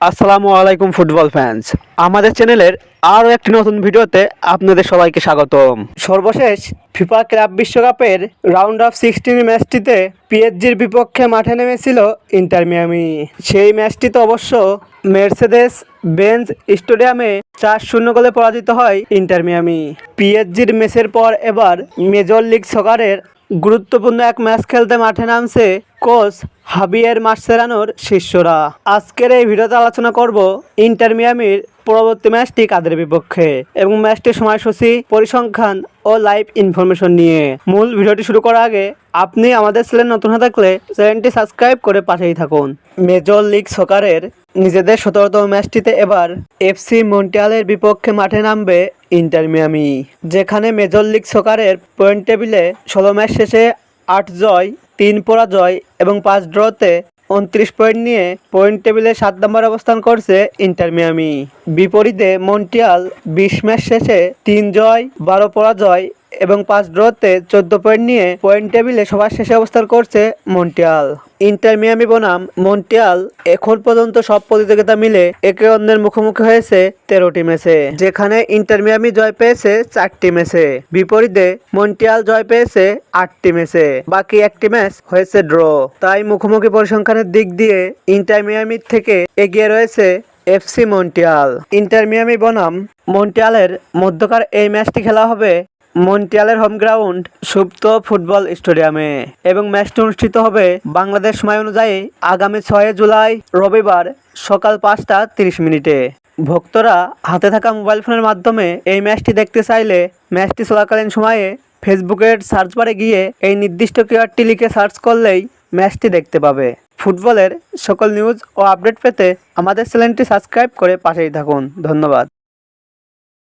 আসসালামু আলাইকুম football fans আমাদের চ্যানেলের আরও একটি নতুন ভিডিওতে আপনাদের সবাইকে স্বাগতম। সর্বশেষ ফিফা ক্লাব বিশ্বকাপের রাউন্ড অফ সিক্সটিন ম্যাচটিতে পিএসজির বিপক্ষে মাঠে নেমেছিল ইন্টার মিয়ামি। সেই ম্যাচটিতে অবশ্য মের্সেদেস বেঞ্জ স্টেডিয়ামে চার শূন্য গোলে পরাজিত হয় ইন্টার মিয়ামি। পিএসজির ম্যাচের পর এবার মেজর লিগ সকারের গুরুত্বপূর্ণ এক ম্যাচ খেলতে মাঠে নামছে কোচ হাবিয়ের মার্সেরানোর শিষ্যরা। আজকের এই ভিডিওতে আলোচনা করব ইন্টার মিয়ামির পরবর্তী ম্যাচটি কাদের বিপক্ষে এবং ম্যাচটির সময়সূচি, পরিসংখ্যান ও লাইভ ইনফরমেশন নিয়ে। মূল ভিডিওটি শুরু করার আগে আপনি আমাদের চ্যানেল নতুন হয়ে থাকলে চ্যানেলটি সাবস্ক্রাইব করে পাশেই থাকুন। মেজর লিগ সকারের নিজেদের সতেরোতম ম্যাচটিতে এবার এফসি মন্টিয়ালের বিপক্ষে মাঠে নামবে ইন্টার মিয়ামি, যেখানে মেজর লিগ সকারের পয়েন্ট টেবিলে ষোলো ম্যাচ শেষে আট জয়, তিন পরাজয় এবং পাঁচ ড্রতে উনত্রিশ পয়েন্ট নিয়ে পয়েন্ট টেবিলে সাত নম্বর অবস্থান করছে ইন্টার মিয়ামি। বিপরীতে মন্টিয়াল বিশ ম্যাচ শেষে তিন জয়, বারো পরাজয় এবং পাঁচ ড্রতে চোদ্দ পয়েন্ট নিয়ে পয়েন্ট টেবিলে সবার শেষে অবস্থান করছে মন্টিয়াল ইন্টার মিয়ামি বনাম মন্টিয়াল এখন পর্যন্ত সব প্রতিযোগিতা মিলে একে অন্যের মুখোমুখি হয়েছে তেরোটি ম্যাচে, যেখানে ইন্টার মিয়ামি জয় পেয়েছে চারটি ম্যাচে। বিপরীতে মন্টিয়াল জয় পেয়েছে আটটি ম্যাচে, বাকি একটি ম্যাচ হয়েছে ড্র। তাই মুখোমুখি পরিসংখ্যানের দিক দিয়ে ইন্টার মিয়ামির থেকে এগিয়ে রয়েছে এফসি মন্টিয়াল ইন্টার মিয়ামি বনাম মন্টিয়ালের মধ্যকার এই ম্যাচটি খেলা হবে মন্টিয়ালের হোম গ্রাউন্ড সুপ্ত ফুটবল স্টেডিয়ামে। এবং ম্যাচটি অনুষ্ঠিত হবে বাংলাদেশ সময় অনুযায়ী আগামী ছয় জুলাই রবিবার সকাল পাঁচটা তিরিশ মিনিটে। ভক্তরা হাতে থাকা মোবাইল ফোনের মাধ্যমে এই ম্যাচটি দেখতে চাইলে ম্যাচটি চলাকালীন সময়ে ফেসবুকের সার্চ বারে গিয়ে এই নির্দিষ্ট কিওয়ার্ডটি লিখে সার্চ করলেই ম্যাচটি দেখতে পাবে। ফুটবলের সকল নিউজ ও আপডেট পেতে আমাদের চ্যানেলটি সাবস্ক্রাইব করে পাশেই থাকুন। ধন্যবাদ।